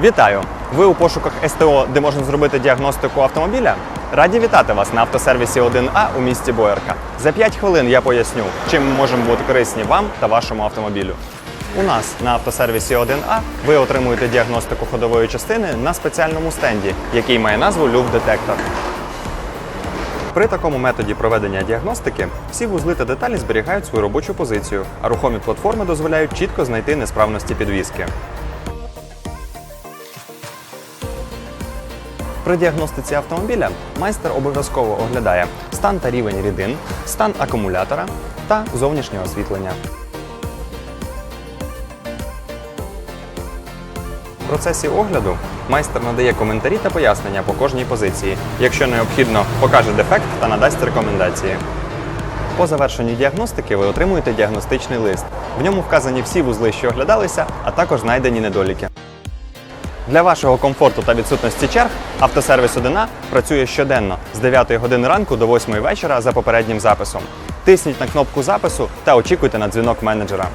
Вітаю! Ви у пошуках СТО, де можна зробити діагностику автомобіля? Раді вітати вас на автосервісі 1А у місті Боярка. За 5 хвилин я поясню, чим ми можемо бути корисні вам та вашому автомобілю. У нас на автосервісі 1А ви отримуєте діагностику ходової частини на спеціальному стенді, який має назву люфт-детектор. При такому методі проведення діагностики всі вузли та деталі зберігають свою робочу позицію, а рухомі платформи дозволяють чітко знайти несправності підвіски. При діагностиці автомобіля майстер обов'язково оглядає стан та рівень рідин, стан акумулятора та зовнішнє освітлення. В процесі огляду майстер надає коментарі та пояснення по кожній позиції. Якщо необхідно, покаже дефект та надасть рекомендації. По завершенні діагностики ви отримуєте діагностичний лист. В ньому вказані всі вузли, що оглядалися, а також знайдені недоліки. Для вашого комфорту та відсутності черг автосервіс 1А працює щоденно з 9 години ранку до 8 вечора за попереднім записом. Тисніть на кнопку запису та очікуйте на дзвінок менеджера.